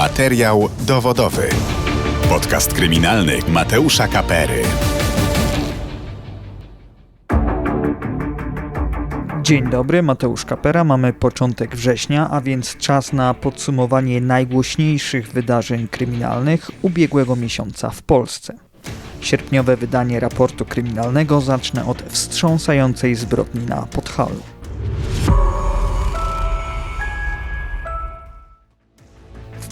Materiał dowodowy. Podcast kryminalny Mateusza Kapery. Dzień dobry, Mateusz Kapera. Mamy początek września, a więc czas na podsumowanie najgłośniejszych wydarzeń kryminalnych ubiegłego miesiąca w Polsce. Sierpniowe wydanie raportu kryminalnego zacznę od wstrząsającej zbrodni na Podhalu.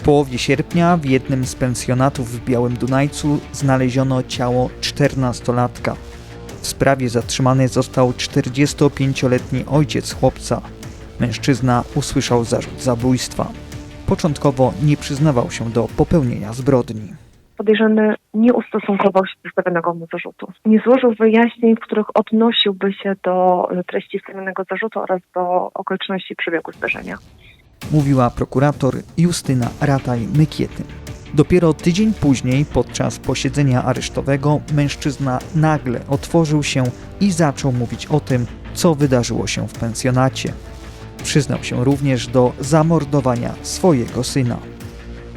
Połowie sierpnia w jednym z pensjonatów w Białym Dunajcu znaleziono ciało 14-latka. W sprawie zatrzymany został 45-letni ojciec chłopca. Mężczyzna usłyszał zarzut zabójstwa. Początkowo nie przyznawał się do popełnienia zbrodni. podejrzany nie ustosunkował się do stawionego mu zarzutu. Nie złożył wyjaśnień, w których odnosiłby się do treści stawionego zarzutu oraz do okoliczności przebiegu zdarzenia. Mówiła prokurator Justyna Rataj-Mykiety. Dopiero tydzień później, podczas posiedzenia aresztowego, mężczyzna nagle otworzył się i zaczął mówić o tym, co wydarzyło się w pensjonacie. Przyznał się również do zamordowania swojego syna.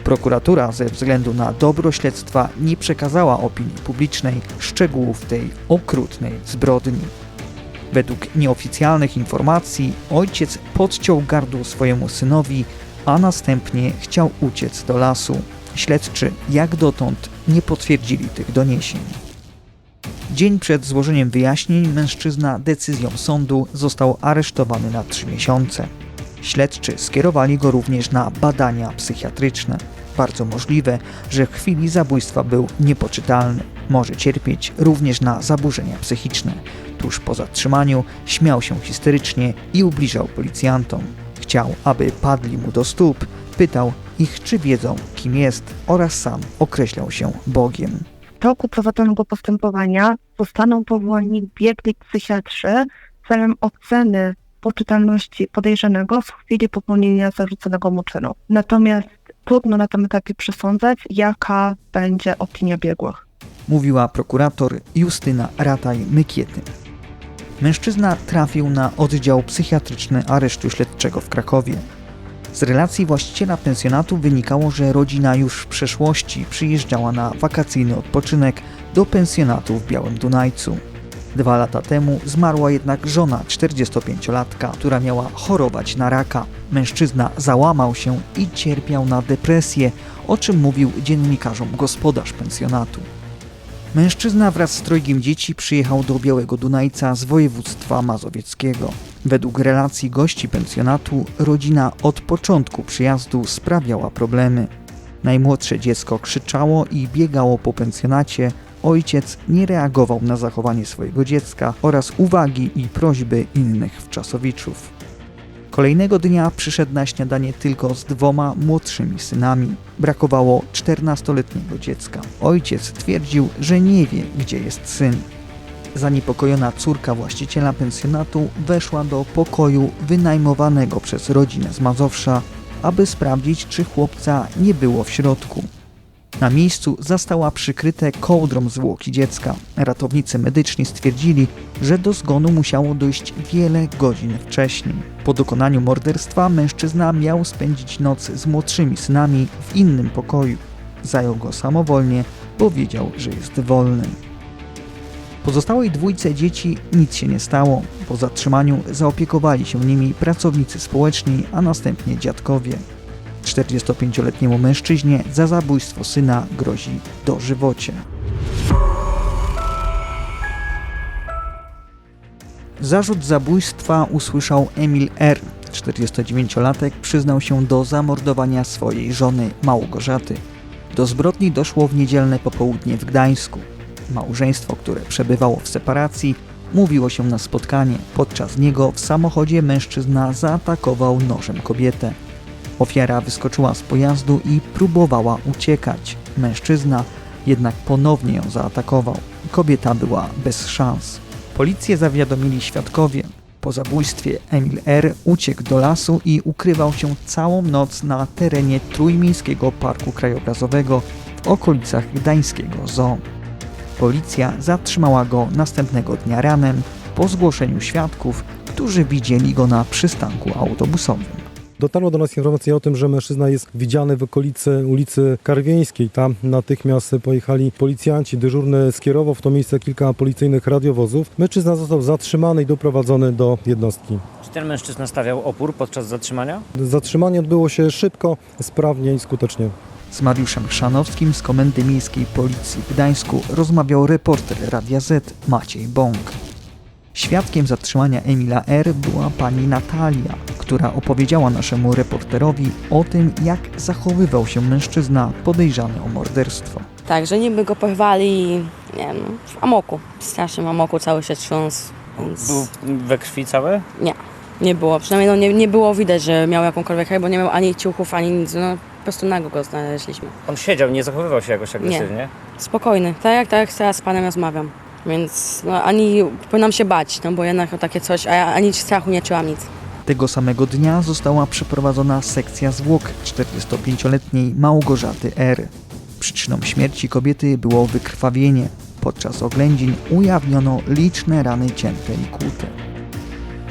Prokuratura ze względu na dobro śledztwa nie przekazała opinii publicznej szczegółów tej okrutnej zbrodni. Według nieoficjalnych informacji ojciec podciął gardło swojemu synowi, a następnie chciał uciec do lasu. Śledczy jak dotąd nie potwierdzili tych doniesień. Dzień przed złożeniem wyjaśnień mężczyzna decyzją sądu został aresztowany na trzy miesiące. Śledczy skierowali go również na badania psychiatryczne. Bardzo możliwe, że w chwili zabójstwa był niepoczytalny. Może cierpieć również na zaburzenia psychiczne. Tuż po zatrzymaniu śmiał się histerycznie i ubliżał policjantom. Chciał, aby padli mu do stóp, pytał ich, czy wiedzą, kim jest, oraz sam określał się Bogiem. W toku prowadzonego postępowania zostaną powołani biegli psychiatrzy celem oceny poczytalności podejrzanego w chwili popełnienia zarzuconego mu czynu. Natomiast trudno na tym etapie przesądzać, jaka będzie opinia biegłych. mówiła prokurator Justyna Rataj-Mykiety. Mężczyzna trafił na oddział psychiatryczny aresztu śledczego w Krakowie. Z relacji właściciela pensjonatu wynikało, że rodzina już w przeszłości przyjeżdżała na wakacyjny odpoczynek do pensjonatu w Białym Dunajcu. Dwa lata temu zmarła jednak żona 45-latka, która miała chorować na raka. Mężczyzna załamał się i cierpiał na depresję, o czym mówił dziennikarzom gospodarz pensjonatu. Mężczyzna wraz z trojgiem dzieci przyjechał do Białego Dunajca z województwa mazowieckiego. Według relacji gości pensjonatu, rodzina od początku przyjazdu sprawiała problemy. Najmłodsze dziecko krzyczało i biegało po pensjonacie, ojciec nie reagował na zachowanie swojego dziecka oraz uwagi i prośby innych wczasowiczów. Kolejnego dnia przyszedł na śniadanie tylko z dwoma młodszymi synami. Brakowało 14-letniego dziecka. Ojciec twierdził, że nie wie, gdzie jest syn. Zaniepokojona córka właściciela pensjonatu weszła do pokoju wynajmowanego przez rodzinę z Mazowsza, aby sprawdzić, czy chłopca nie było w środku. Na miejscu zastała przykryte kołdrą zwłoki dziecka. Ratownicy medyczni stwierdzili, że do zgonu musiało dojść wiele godzin wcześniej. Po dokonaniu morderstwa mężczyzna miał spędzić noc z młodszymi synami w innym pokoju. Zajął go samowolnie, bo wiedział, że jest wolny. Pozostałej dwójce dzieci nic się nie stało. Po zatrzymaniu zaopiekowali się nimi pracownicy społeczni, a następnie dziadkowie. 45-letniemu mężczyźnie za zabójstwo syna grozi dożywocie. Zarzut zabójstwa usłyszał Emil R. 49-latek przyznał się do zamordowania swojej żony Małgorzaty. Do zbrodni doszło w niedzielne popołudnie w Gdańsku. Małżeństwo, które przebywało w separacji, mówiło się na spotkanie. Podczas niego w samochodzie mężczyzna zaatakował nożem kobietę. Ofiara wyskoczyła z pojazdu i próbowała uciekać. Mężczyzna jednak ponownie ją zaatakował. Kobieta była bez szans. Policję zawiadomili świadkowie. Po zabójstwie Emil R. uciekł do lasu i ukrywał się całą noc na terenie Trójmiejskiego Parku Krajobrazowego w okolicach gdańskiego zoo. Policja zatrzymała go następnego dnia ranem po zgłoszeniu świadków, którzy widzieli go na przystanku autobusowym. Dotarła do nas informacja o tym, że mężczyzna jest widziany w okolicy ulicy Karwieńskiej. Tam natychmiast pojechali policjanci. Dyżurny skierował w to miejsce kilka policyjnych radiowozów. Mężczyzna został zatrzymany i doprowadzony do jednostki. Czy ten mężczyzna stawiał opór podczas zatrzymania? Zatrzymanie odbyło się szybko, sprawnie i skutecznie. Z Mariuszem Chrzanowskim z Komendy Miejskiej Policji w Gdańsku rozmawiał reporter Radia Z Maciej Bąk. Świadkiem zatrzymania Emila R. była pani Natalia, która opowiedziała naszemu reporterowi o tym, jak zachowywał się mężczyzna podejrzany o morderstwo. Tak, że niby go porwali, nie wiem, w amoku. W strasznym amoku cały się trząsł, więc Był we krwi cały? nie było. Przynajmniej no, nie, nie było widać, że miał jakąkolwiek chorobę, bo nie miał ani ciuchów, ani nic. No, po prostu nago go znaleźliśmy. On siedział, nie zachowywał się jakoś agresywnie. Spokojny, tak jak, tak jak teraz z panem rozmawiam. Więc no, ani powinnam się bać, no bo jednak o takie coś, a ja ani strachu nie czułam nic. Tego samego dnia została przeprowadzona sekcja zwłok 45-letniej Małgorzaty R. Przyczyną śmierci kobiety było wykrwawienie. Podczas oględzin ujawniono liczne rany cięte i kłute.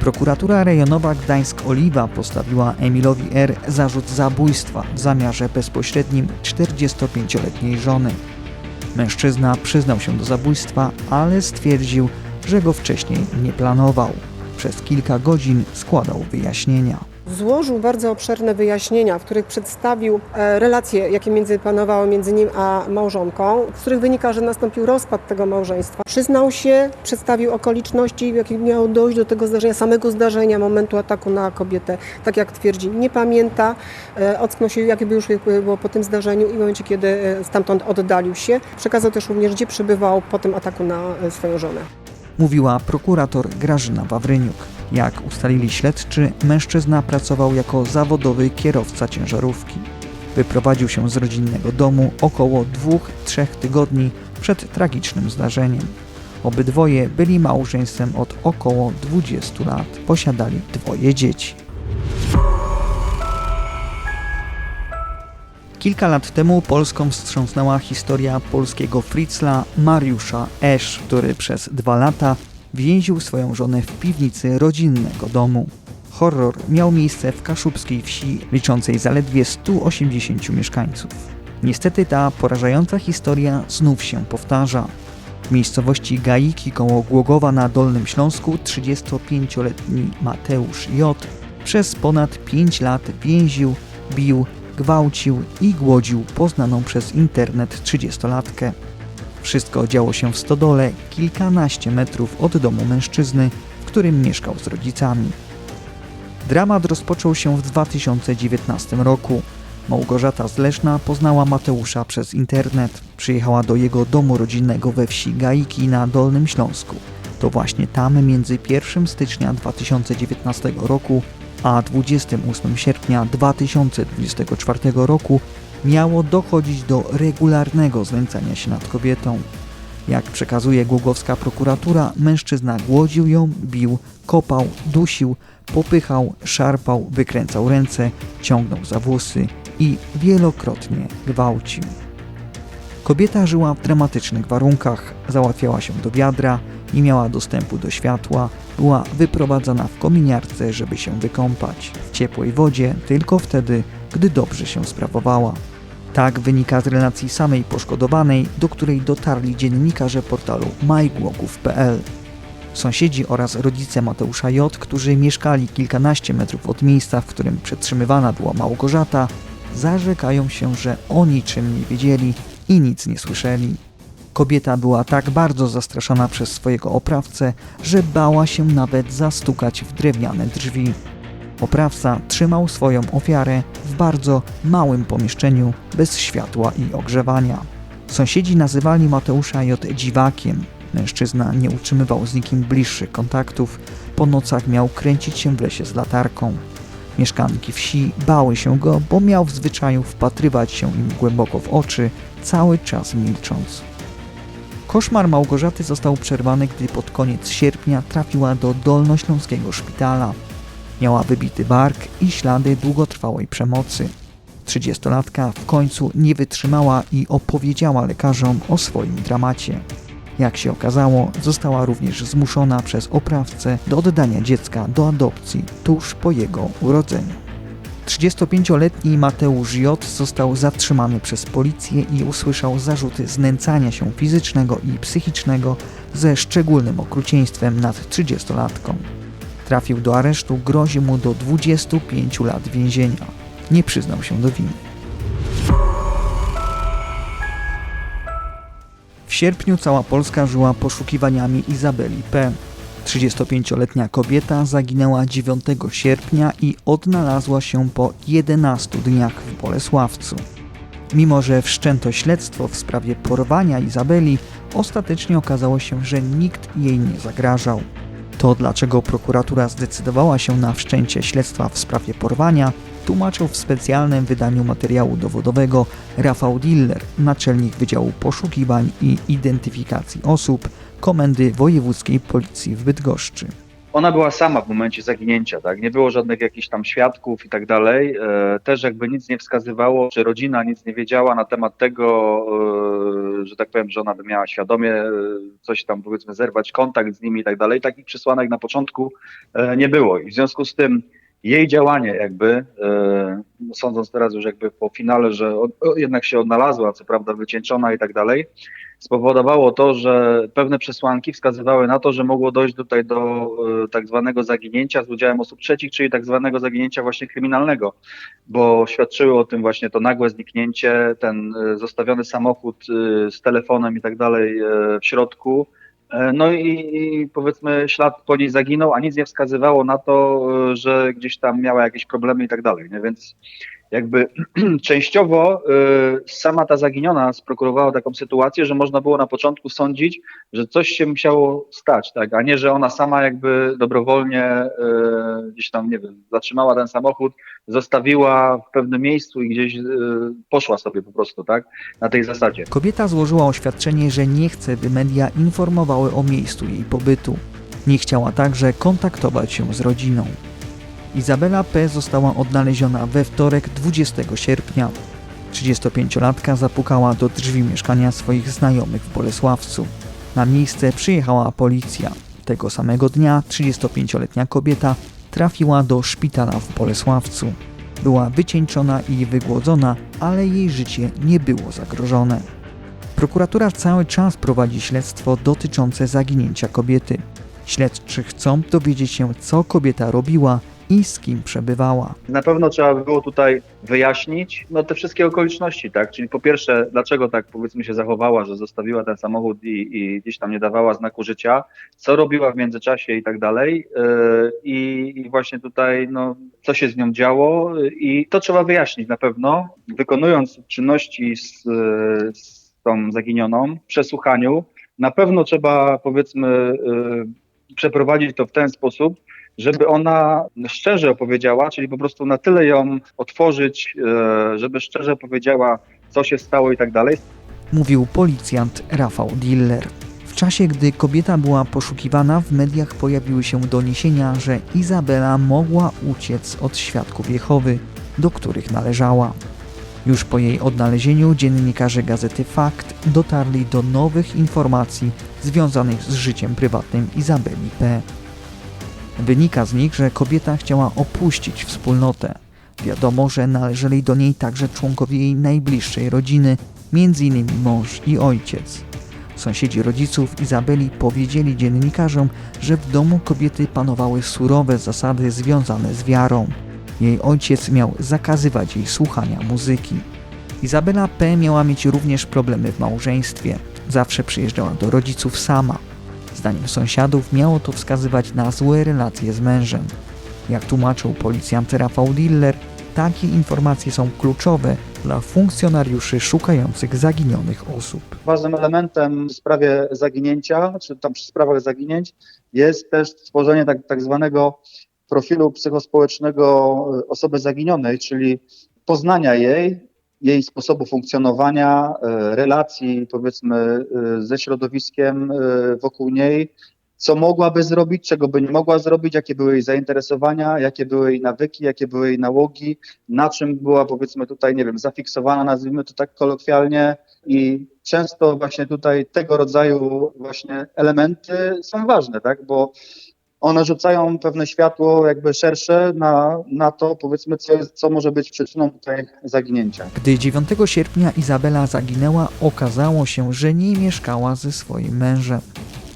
Prokuratura rejonowa Gdańsk-Oliwa postawiła Emilowi R. zarzut zabójstwa w zamiarze bezpośrednim 45-letniej żony. Mężczyzna przyznał się do zabójstwa, ale stwierdził, że go wcześniej nie planował. Przez kilka godzin składał wyjaśnienia. Złożył bardzo obszerne wyjaśnienia, w których przedstawił e, relacje, jakie między panowały między nim a małżonką, z których wynika, że nastąpił rozpad tego małżeństwa. Przyznał się, przedstawił okoliczności, w jakich miało dojść do tego zdarzenia, samego zdarzenia, momentu ataku na kobietę. Tak jak twierdzi, nie pamięta, e, ocknął się, jakie by już było po tym zdarzeniu i w momencie, kiedy e, stamtąd oddalił się. Przekazał też również, gdzie przebywał po tym ataku na swoją żonę. Mówiła prokurator Grażyna Wawryniuk. Jak ustalili śledczy, mężczyzna pracował jako zawodowy kierowca ciężarówki. Wyprowadził się z rodzinnego domu około 2-3 tygodni przed tragicznym zdarzeniem. Obydwoje byli małżeństwem od około 20 lat. Posiadali dwoje dzieci. Kilka lat temu Polską wstrząsnęła historia polskiego Fritzla Mariusza Esz, który przez dwa lata więził swoją żonę w piwnicy rodzinnego domu. Horror miał miejsce w kaszubskiej wsi, liczącej zaledwie 180 mieszkańców. Niestety ta porażająca historia znów się powtarza. W miejscowości Gaiki koło Głogowa na Dolnym Śląsku 35-letni Mateusz J. przez ponad 5 lat więził, bił, gwałcił i głodził poznaną przez internet 30-latkę. Wszystko działo się w stodole kilkanaście metrów od domu mężczyzny, w którym mieszkał z rodzicami. Dramat rozpoczął się w 2019 roku. Małgorzata z Leszna poznała Mateusza przez internet. Przyjechała do jego domu rodzinnego we wsi Gaiki na Dolnym Śląsku. To właśnie tam między 1 stycznia 2019 roku a 28 sierpnia 2024 roku miało dochodzić do regularnego znęcania się nad kobietą. Jak przekazuje głogowska prokuratura, mężczyzna głodził ją, bił, kopał, dusił, popychał, szarpał, wykręcał ręce, ciągnął za włosy i wielokrotnie gwałcił. Kobieta żyła w dramatycznych warunkach, załatwiała się do wiadra, nie miała dostępu do światła, była wyprowadzana w kominiarce, żeby się wykąpać. W ciepłej wodzie tylko wtedy, gdy dobrze się sprawowała. Tak wynika z relacji samej poszkodowanej, do której dotarli dziennikarze portalu mygłogów.pl. Sąsiedzi oraz rodzice Mateusza J., którzy mieszkali kilkanaście metrów od miejsca, w którym przetrzymywana była Małgorzata, zarzekają się, że o niczym nie wiedzieli i nic nie słyszeli. Kobieta była tak bardzo zastraszona przez swojego oprawcę, że bała się nawet zastukać w drewniane drzwi. Oprawca trzymał swoją ofiarę w bardzo małym pomieszczeniu bez światła i ogrzewania. Sąsiedzi nazywali Mateusza J. dziwakiem. Mężczyzna nie utrzymywał z nikim bliższych kontaktów, po nocach miał kręcić się w lesie z latarką. Mieszkanki wsi bały się go, bo miał w zwyczaju wpatrywać się im głęboko w oczy, cały czas milcząc. Koszmar Małgorzaty został przerwany, gdy pod koniec sierpnia trafiła do dolnośląskiego szpitala. Miała wybity bark i ślady długotrwałej przemocy. 30-latka w końcu nie wytrzymała i opowiedziała lekarzom o swoim dramacie. Jak się okazało, została również zmuszona przez oprawcę do oddania dziecka do adopcji tuż po jego urodzeniu. 35-letni Mateusz J. został zatrzymany przez policję i usłyszał zarzuty znęcania się fizycznego i psychicznego ze szczególnym okrucieństwem nad 30-latką. Trafił do aresztu, grozi mu do 25 lat więzienia. Nie przyznał się do winy. W sierpniu cała Polska żyła poszukiwaniami Izabeli P. 35-letnia kobieta zaginęła 9 sierpnia i odnalazła się po 11 dniach w Bolesławcu. Mimo, że wszczęto śledztwo w sprawie porwania Izabeli, ostatecznie okazało się, że nikt jej nie zagrażał. To, dlaczego prokuratura zdecydowała się na wszczęcie śledztwa w sprawie porwania, tłumaczył w specjalnym wydaniu materiału dowodowego Rafał Diller, naczelnik Wydziału Poszukiwań i Identyfikacji Osób Komendy Wojewódzkiej Policji w Bydgoszczy. Ona była sama w momencie zaginięcia, tak? Nie było żadnych jakichś tam świadków i tak dalej. E, Też jakby nic nie wskazywało, czy rodzina nic nie wiedziała na temat tego, e, że tak powiem, że ona by miała świadomie e, coś tam powiedzmy zerwać kontakt z nimi i tak dalej. Takich przesłanek na początku nie było. I w związku z tym jej działanie jakby, e, sądząc teraz już jakby po finale, że jednak się odnalazła, co prawda wycieńczona i tak dalej, spowodowało to, że pewne przesłanki wskazywały na to, że mogło dojść tutaj do e, tak zwanego zaginięcia z udziałem osób trzecich, czyli tak zwanego zaginięcia właśnie kryminalnego, bo świadczyły o tym właśnie to nagłe zniknięcie, ten e, zostawiony samochód z telefonem i tak dalej w środku. E, No i, powiedzmy ślad po niej zaginął, a nic nie wskazywało na to, e, że gdzieś tam miała jakieś problemy i tak dalej, więc jakby częściowo y, sama ta zaginiona sprokurowała taką sytuację, że można było na początku sądzić, że coś się musiało stać, tak, a nie, że ona sama jakby dobrowolnie y, gdzieś tam, nie wiem, zatrzymała ten samochód, zostawiła w pewnym miejscu i gdzieś y, poszła sobie po prostu, tak, na tej zasadzie. Kobieta złożyła oświadczenie, że nie chce, by media informowały o miejscu jej pobytu. Nie chciała także kontaktować się z rodziną. Izabela P. została odnaleziona we wtorek 20 sierpnia. 35-latka zapukała do drzwi mieszkania swoich znajomych w Bolesławcu. Na miejsce przyjechała policja. Tego samego dnia 35-letnia kobieta trafiła do szpitala w Bolesławcu. Była wycieńczona i wygłodzona, ale jej życie nie było zagrożone. Prokuratura cały czas prowadzi śledztwo dotyczące zaginięcia kobiety. Śledczy chcą dowiedzieć się, co kobieta robiła i z kim przebywała. Na pewno trzeba by było tutaj wyjaśnić no, te wszystkie okoliczności, tak? Czyli po pierwsze, dlaczego tak powiedzmy się zachowała, że zostawiła ten samochód i, i gdzieś tam nie dawała znaku życia, co robiła w międzyczasie i tak dalej. Yy, I, I właśnie tutaj, no, co się z nią działo, yy, i to trzeba wyjaśnić na pewno, wykonując czynności z, yy, z tą zaginioną, w przesłuchaniu. Na pewno trzeba powiedzmy yy, przeprowadzić to w ten sposób, żeby ona szczerze opowiedziała, czyli po prostu na tyle ją otworzyć, e, żeby szczerze powiedziała, co się stało i tak dalej. Mówił policjant Rafał Diller. W czasie, gdy kobieta była poszukiwana, w mediach pojawiły się doniesienia, że Izabela mogła uciec od świadków Jehowy, do których należała. Już po jej odnalezieniu dziennikarze gazety Fakt dotarli do nowych informacji związanych z życiem prywatnym Izabeli P. Wynika z nich, że kobieta chciała opuścić wspólnotę. Wiadomo, że należeli do niej także członkowie jej najbliższej rodziny, m.in. mąż i ojciec. Sąsiedzi rodziców Izabeli powiedzieli dziennikarzom, że w domu kobiety panowały surowe zasady związane z wiarą. Jej ojciec miał zakazywać jej słuchania muzyki. Izabela P. miała mieć również problemy w małżeństwie. Zawsze przyjeżdżała do rodziców sama. Zdaniem sąsiadów miało to wskazywać na złe relacje z mężem. Jak tłumaczył policjant Rafał Diller, takie informacje są kluczowe dla funkcjonariuszy szukających zaginionych osób. Ważnym elementem w sprawie zaginięcia, czy tam przy sprawach zaginięć, jest też stworzenie tak, tak zwanego profilu psychospołecznego e, osoby zaginionej, czyli poznania jej, jej sposobu funkcjonowania, e, relacji powiedzmy e, ze środowiskiem e, wokół niej, co mogłaby zrobić, czego by nie mogła zrobić, jakie były jej zainteresowania, jakie były jej nawyki, jakie były jej nałogi, na czym była powiedzmy tutaj, nie wiem, zafiksowana, nazwijmy to tak kolokwialnie. I często właśnie tutaj tego rodzaju właśnie elementy są ważne, tak, bo one rzucają pewne światło jakby szersze na, na to, powiedzmy, co, co może być przyczyną tutaj zaginięcia. Gdy 9 sierpnia Izabela zaginęła, okazało się, że nie mieszkała ze swoim mężem.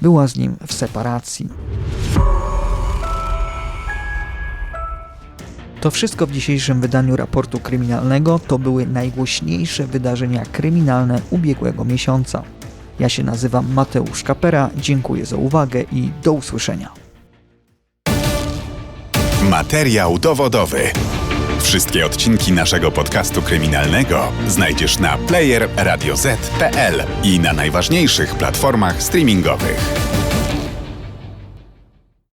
Była z nim w separacji. To wszystko w dzisiejszym wydaniu raportu kryminalnego to były najgłośniejsze wydarzenia kryminalne ubiegłego miesiąca. Ja się nazywam Mateusz Kapera, dziękuję za uwagę i do usłyszenia. Materiał dowodowy. Wszystkie odcinki naszego podcastu kryminalnego znajdziesz na player radioz.pl i na najważniejszych platformach streamingowych.